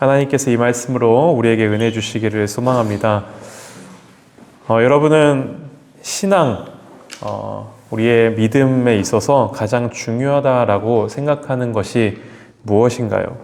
하나님께서 이 말씀으로 우리에게 은혜 주시기를 소망합니다. 어, 여러분은 신앙, 어, 우리의 믿음에 있어서 가장 중요하다라고 생각하는 것이 무엇인가요?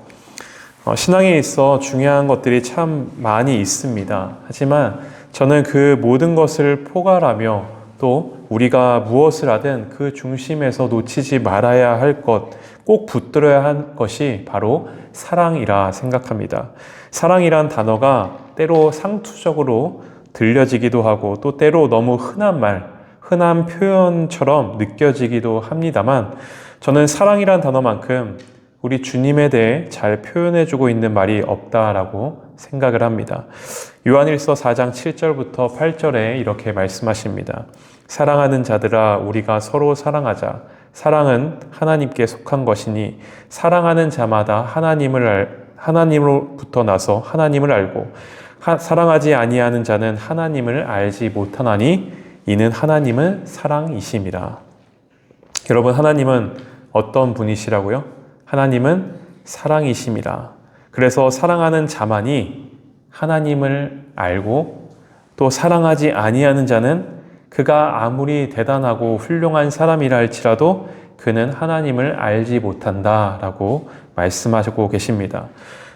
어, 신앙에 있어 중요한 것들이 참 많이 있습니다. 하지만 저는 그 모든 것을 포괄하며 또 우리가 무엇을 하든 그 중심에서 놓치지 말아야 할 것, 꼭 붙들어야 할 것이 바로 사랑이라 생각합니다. 사랑이란 단어가 때로 상투적으로 들려지기도 하고 또 때로 너무 흔한 말, 흔한 표현처럼 느껴지기도 합니다만 저는 사랑이란 단어만큼 우리 주님에 대해 잘 표현해주고 있는 말이 없다라고 생각을 합니다. 요한일서 4장 7절부터 8절에 이렇게 말씀하십니다. 사랑하는 자들아 우리가 서로 사랑하자. 사랑은 하나님께 속한 것이니 사랑하는 자마다 하나님을 알, 하나님으로부터 나서 하나님을 알고 하, 사랑하지 아니하는 자는 하나님을 알지 못하나니 이는 하나님은 사랑이심이라. 여러분 하나님은 어떤 분이시라고요? 하나님은 사랑이심이라. 그래서 사랑하는 자만이 하나님을 알고 또 사랑하지 아니하는 자는 그가 아무리 대단하고 훌륭한 사람이라 할지라도 그는 하나님을 알지 못한다라고 말씀하시고 계십니다.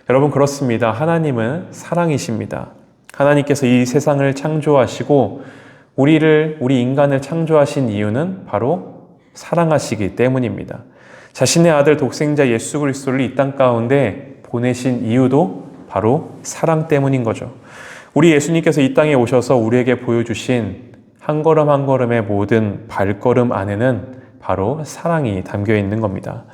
여러분 그렇습니다. 하나님은 사랑이십니다. 하나님께서 이 세상을 창조하시고 우리를 우리 인간을 창조하신 이유는 바로 사랑하시기 때문입니다. 자신의 아들 독생자 예수 그리스도를 이 땅 가운데 보내신 이유도 바로 사랑 때문인 거죠. 우리 예수님께서 이 땅에 오셔서 우리에게 보여주신 한 걸음 한 걸음의 모든 발걸음 안에는 바로 사랑이 담겨 있는 겁니다.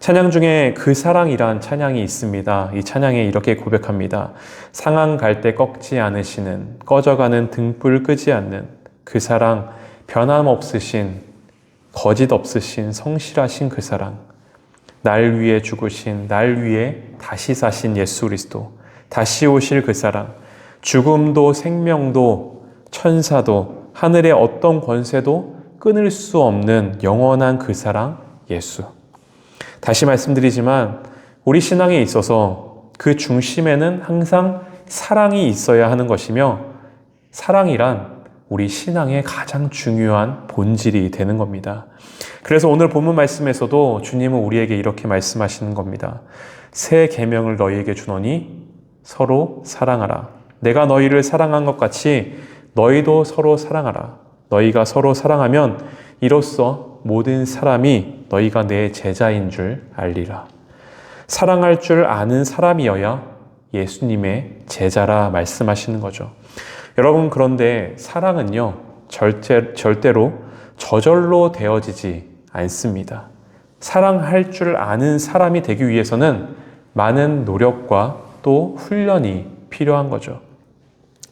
찬양 중에 그 사랑이란 찬양이 있습니다. 이 찬양에 이렇게 고백합니다. 상한 갈때 꺾지 않으시는, 꺼져가는 등불 끄지 않는 그 사랑, 변함없으신, 거짓 없으신, 성실하신 그 사랑, 날 위해 죽으신, 날 위해 다시 사신 예수 그리스도, 다시 오실 그 사랑, 죽음도 생명도 천사도 하늘의 어떤 권세도 끊을 수 없는 영원한 그 사랑 예수. 다시 말씀드리지만 우리 신앙에 있어서 그 중심에는 항상 사랑이 있어야 하는 것이며 사랑이란 우리 신앙의 가장 중요한 본질이 되는 겁니다. 그래서 오늘 본문 말씀에서도 주님은 우리에게 이렇게 말씀하시는 겁니다. 새 계명을 너희에게 주노니 서로 사랑하라. 내가 너희를 사랑한 것 같이 너희도 서로 사랑하라. 너희가 서로 사랑하면 이로써 모든 사람이 너희가 내 제자인 줄 알리라. 사랑할 줄 아는 사람이어야 예수님의 제자라 말씀하시는 거죠. 여러분, 그런데 사랑은요, 절대, 절대로 저절로 되어지지 않습니다. 사랑할 줄 아는 사람이 되기 위해서는 많은 노력과 또 훈련이 필요한 거죠.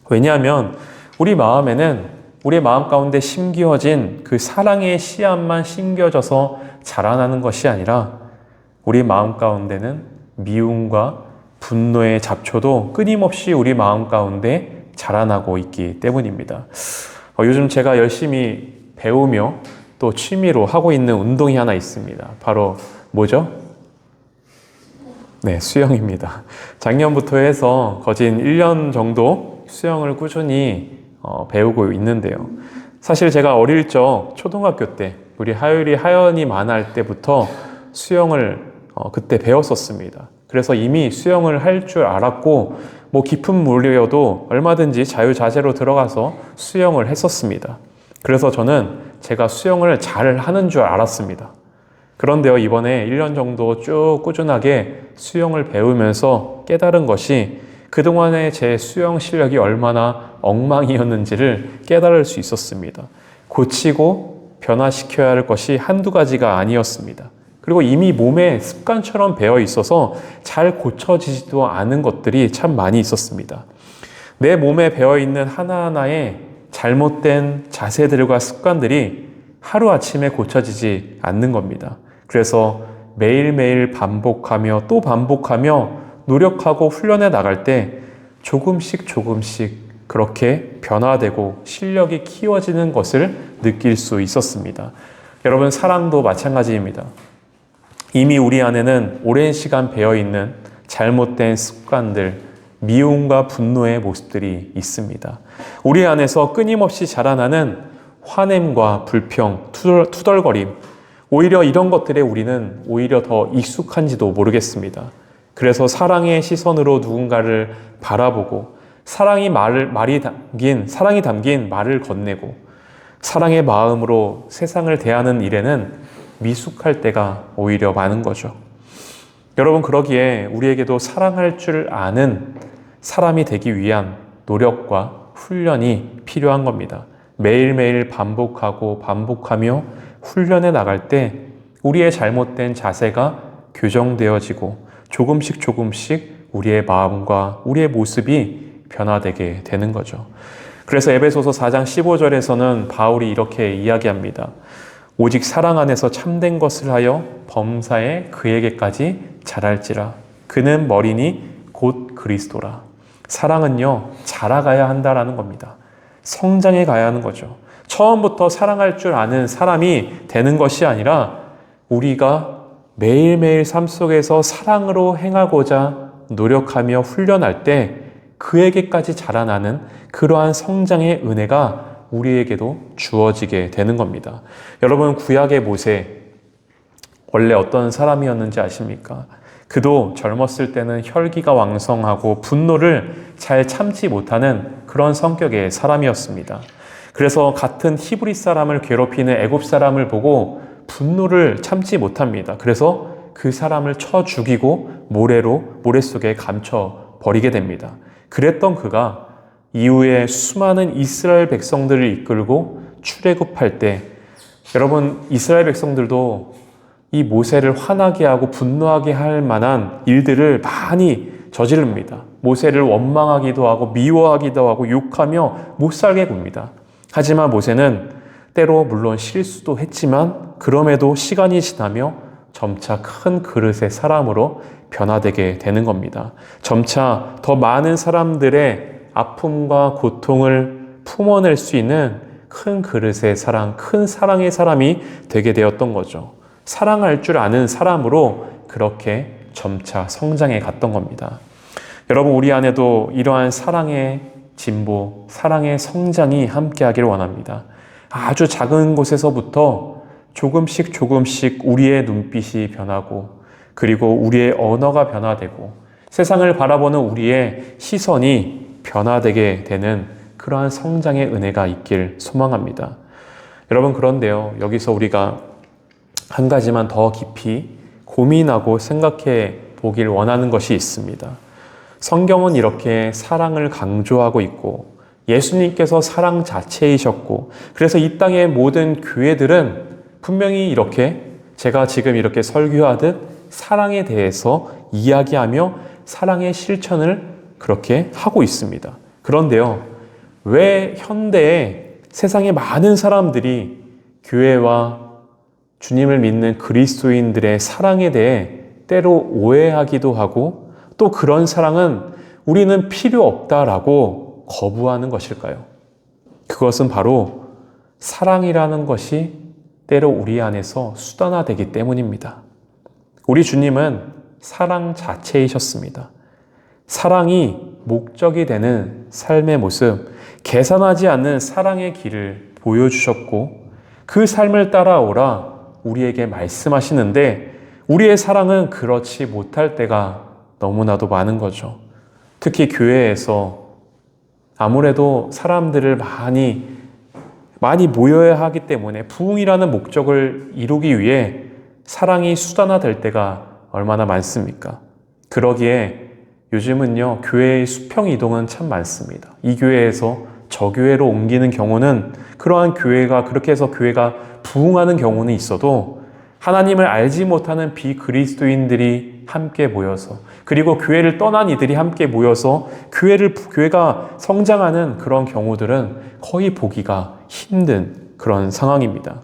왜냐하면 우리 마음에는 우리 마음 가운데 심기어진 그 사랑의 씨앗만 심겨져서 자라나는 것이 아니라 우리 마음 가운데는 미움과 분노의 잡초도 끊임없이 우리 마음 가운데 자라나고 있기 때문입니다. 어, 요즘 제가 열심히 배우며 또 취미로 하고 있는 운동이 하나 있습니다. 바로 뭐죠? 네, 수영입니다. 작년부터 해서 거진 1년 정도 수영을 꾸준히 어, 배우고 있는데요. 사실 제가 어릴 적 초등학교 때 우리 하율이 하연이 만할 때부터 수영을 어, 그때 배웠었습니다. 그래서 이미 수영을 할 줄 알았고 뭐 깊은 물이어도 얼마든지 자유자재로 들어가서 수영을 했었습니다. 그래서 저는 제가 수영을 잘 하는 줄 알았습니다. 그런데요, 이번에 1년 정도 쭉 꾸준하게 수영을 배우면서 깨달은 것이 그동안의 제 수영 실력이 얼마나 엉망이었는지를 깨달을 수 있었습니다. 고치고 변화시켜야 할 것이 한두 가지가 아니었습니다. 그리고 이미 몸에 습관처럼 배어 있어서 잘 고쳐지지도 않은 것들이 참 많이 있었습니다. 내 몸에 배어 있는 하나하나의 잘못된 자세들과 습관들이 하루아침에 고쳐지지 않는 겁니다. 그래서 매일매일 반복하며 또 반복하며 노력하고 훈련해 나갈 때 조금씩 조금씩 그렇게 변화되고 실력이 키워지는 것을 느낄 수 있었습니다. 여러분, 사랑도 마찬가지입니다. 이미 우리 안에는 오랜 시간 배어 있는 잘못된 습관들, 미움과 분노의 모습들이 있습니다. 우리 안에서 끊임없이 자라나는 화냄과 불평, 투덜, 투덜 거림, 오히려 이런 것들에 우리는 오히려 더 익숙한지도 모르겠습니다. 그래서 사랑의 시선으로 누군가를 바라보고 사랑이 말을 말이 담긴 사랑이 담긴 말을 건네고 사랑의 마음으로 세상을 대하는 일에는 미숙할 때가 오히려 많은 거죠. 여러분 그러기에 우리에게도 사랑할 줄 아는 사람이 되기 위한 노력과 훈련이 필요한 겁니다. 매일매일 반복하고 반복하며 훈련해 나갈 때 우리의 잘못된 자세가 교정되어지고 조금씩 조금씩 우리의 마음과 우리의 모습이 변화되게 되는 거죠. 그래서 에베소서 4장 15절에서는 바울이 이렇게 이야기합니다. 오직 사랑 안에서 참된 것을 하여 범사에 그에게까지 자랄지라. 그는 머리니 곧 그리스도라. 사랑은요, 자라가야 한다라는 겁니다. 성장해 가야 하는 거죠. 처음부터 사랑할 줄 아는 사람이 되는 것이 아니라 우리가 매일매일 삶 속에서 사랑으로 행하고자 노력하며 훈련할 때 그에게까지 자라나는 그러한 성장의 은혜가 우리에게도 주어지게 되는 겁니다. 여러분, 구약의 모세, 원래 어떤 사람이었는지 아십니까? 그도 젊었을 때는 혈기가 왕성하고 분노를 잘 참지 못하는 그런 성격의 사람이었습니다. 그래서 같은 히브리 사람을 괴롭히는 애굽 사람을 보고 분노를 참지 못합니다. 그래서 그 사람을 쳐 죽이고 모래로 모래 속에 감춰 버리게 됩니다. 그랬던 그가 이후에 수많은 이스라엘 백성들을 이끌고 출애굽할 때 여러분 이스라엘 백성들도 이 모세를 화나게 하고 분노하게 할 만한 일들을 많이 저지릅니다. 모세를 원망하기도 하고 미워하기도 하고 욕하며 못 살게 굽니다. 하지만 모세는 때로 물론 실수도 했지만 그럼에도 시간이 지나며 점차 큰 그릇의 사람으로 변화되게 되는 겁니다. 점차 더 많은 사람들의 아픔과 고통을 품어낼 수 있는 큰 그릇의 사랑, 큰 사랑의 사람이 되게 되었던 거죠. 사랑할 줄 아는 사람으로 그렇게 점차 성장해 갔던 겁니다. 여러분, 우리 안에도 이러한 사랑의 진보, 사랑의 성장이 함께 하기를 원합니다. 아주 작은 곳에서부터 조금씩 조금씩 우리의 눈빛이 변하고 그리고 우리의 언어가 변화되고 세상을 바라보는 우리의 시선이 변화되게 되는 그러한 성장의 은혜가 있길 소망합니다. 여러분, 그런데요, 여기서 우리가 한 가지만 더 깊이 고민하고 생각해 보길 원하는 것이 있습니다. 성경은 이렇게 사랑을 강조하고 있고 예수님께서 사랑 자체이셨고 그래서 이 땅의 모든 교회들은 분명히 이렇게 제가 지금 이렇게 설교하듯 사랑에 대해서 이야기하며 사랑의 실천을 그렇게 하고 있습니다. 그런데요, 왜 현대에 세상의 많은 사람들이 교회와 주님을 믿는 그리스도인들의 사랑에 대해 때로 오해하기도 하고 또 그런 사랑은 우리는 필요 없다라고 거부하는 것일까요? 그것은 바로 사랑이라는 것이 때로 우리 안에서 수단화되기 때문입니다. 우리 주님은 사랑 자체이셨습니다. 사랑이 목적이 되는 삶의 모습, 계산하지 않는 사랑의 길을 보여주셨고, 그 삶을 따라오라 우리에게 말씀하시는데, 우리의 사랑은 그렇지 못할 때가 너무나도 많은 거죠. 특히 교회에서 아무래도 사람들을 많이, 많이 모여야 하기 때문에 부흥이라는 목적을 이루기 위해 사랑이 수단화될 때가 얼마나 많습니까? 그러기에 요즘은요, 교회의 수평 이동은 참 많습니다. 이 교회에서 저 교회로 옮기는 경우는 그러한 교회가 그렇게 해서 교회가 부흥하는 경우는 있어도 하나님을 알지 못하는 비그리스도인들이 함께 모여서 그리고 교회를 떠난 이들이 함께 모여서 교회를 교회가 성장하는 그런 경우들은 거의 보기가 힘든 그런 상황입니다.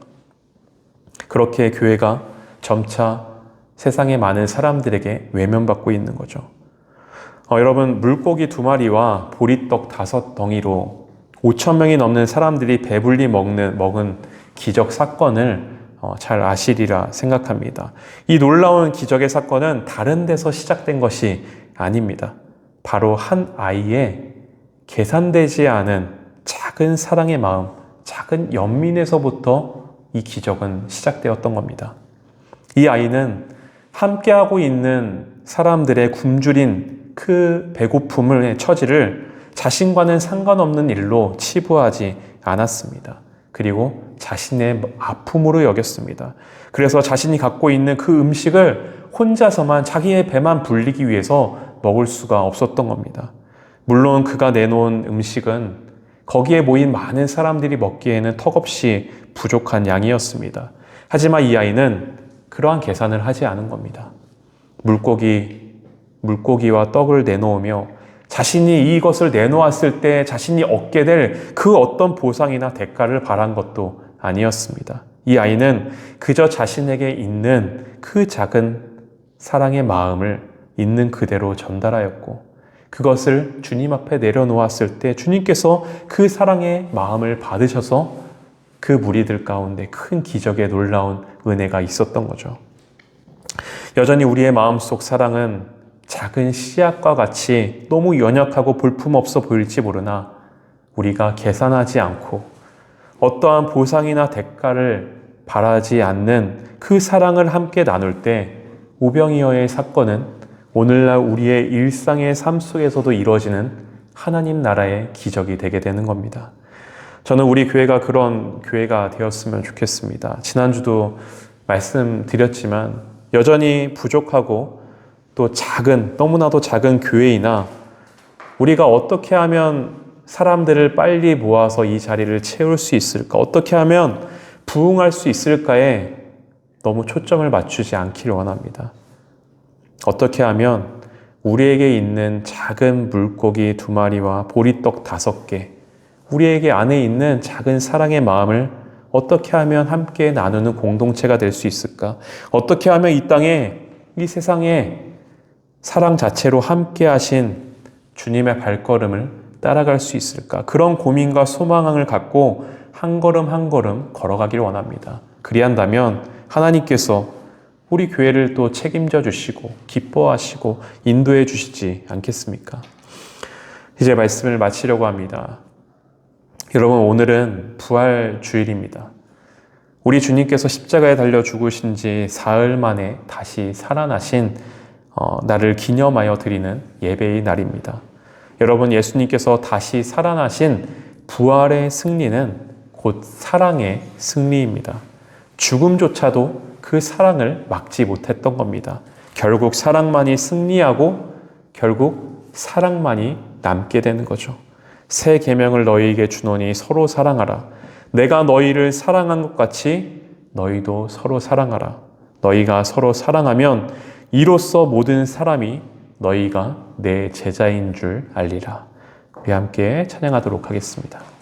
그렇게 교회가 점차 세상의 많은 사람들에게 외면받고 있는 거죠. 어, 여러분 물고기 두 마리와 보리떡 다섯 덩이로 5천 명이 넘는 사람들이 배불리 먹는 먹은 기적 사건을 어, 잘 아시리라 생각합니다. 이 놀라운 기적의 사건은 다른 데서 시작된 것이 아닙니다. 바로 한 아이의 계산되지 않은 작은 사랑의 마음, 작은 연민에서부터 이 기적은 시작되었던 겁니다. 이 아이는 함께하고 있는 사람들의 굶주린 그 배고픔을 처지를 자신과는 상관없는 일로 치부하지 않았습니다. 그리고 자신의 아픔으로 여겼습니다. 그래서 자신이 갖고 있는 그 음식을 혼자서만 자기의 배만 불리기 위해서 먹을 수가 없었던 겁니다. 물론 그가 내놓은 음식은 거기에 모인 많은 사람들이 먹기에는 턱없이 부족한 양이었습니다. 하지만 이 아이는 그러한 계산을 하지 않은 겁니다. 물고기, 물고기와 떡을 내놓으며 자신이 이것을 내놓았을 때 자신이 얻게 될 그 어떤 보상이나 대가를 바란 것도 아니었습니다. 이 아이는 그저 자신에게 있는 그 작은 사랑의 마음을 있는 그대로 전달하였고 그것을 주님 앞에 내려놓았을 때 주님께서 그 사랑의 마음을 받으셔서 그 무리들 가운데 큰 기적의 놀라운 은혜가 있었던 거죠. 여전히 우리의 마음속 사랑은 작은 씨앗과 같이 너무 연약하고 볼품없어 보일지 모르나 우리가 계산하지 않고 어떠한 보상이나 대가를 바라지 않는 그 사랑을 함께 나눌 때 오병이어의 사건은 오늘날 우리의 일상의 삶 속에서도 이루어지는 하나님 나라의 기적이 되게 되는 겁니다. 저는 우리 교회가 그런 교회가 되었으면 좋겠습니다. 지난주도 말씀드렸지만 여전히 부족하고 또 작은, 너무나도 작은 교회이나 우리가 어떻게 하면 사람들을 빨리 모아서 이 자리를 채울 수 있을까? 어떻게 하면 부흥할 수 있을까에 너무 초점을 맞추지 않기를 원합니다. 어떻게 하면 우리에게 있는 작은 물고기 두 마리와 보리떡 다섯 개, 우리에게 안에 있는 작은 사랑의 마음을 어떻게 하면 함께 나누는 공동체가 될 수 있을까? 어떻게 하면 이 땅에, 이 세상에 사랑 자체로 함께 하신 주님의 발걸음을 따라갈 수 있을까? 그런 고민과 소망을 갖고 한 걸음 한 걸음 걸어가길 원합니다. 그리한다면 하나님께서 우리 교회를 또 책임져 주시고 기뻐하시고 인도해 주시지 않겠습니까? 이제 말씀을 마치려고 합니다. 여러분, 오늘은 부활 주일입니다. 우리 주님께서 십자가에 달려 죽으신 지 사흘 만에 다시 살아나신 어, 나를 기념하여 드리는 예배의 날입니다. 여러분, 예수님께서 다시 살아나신 부활의 승리는 곧 사랑의 승리입니다. 죽음조차도 그 사랑을 막지 못했던 겁니다. 결국 사랑만이 승리하고 결국 사랑만이 남게 되는 거죠. 새 계명을 너희에게 주노니 서로 사랑하라. 내가 너희를 사랑한 것 같이 너희도 서로 사랑하라. 너희가 서로 사랑하면 이로써 모든 사람이 너희가 내 제자인 줄 알리라. 우리 함께 찬양하도록 하겠습니다.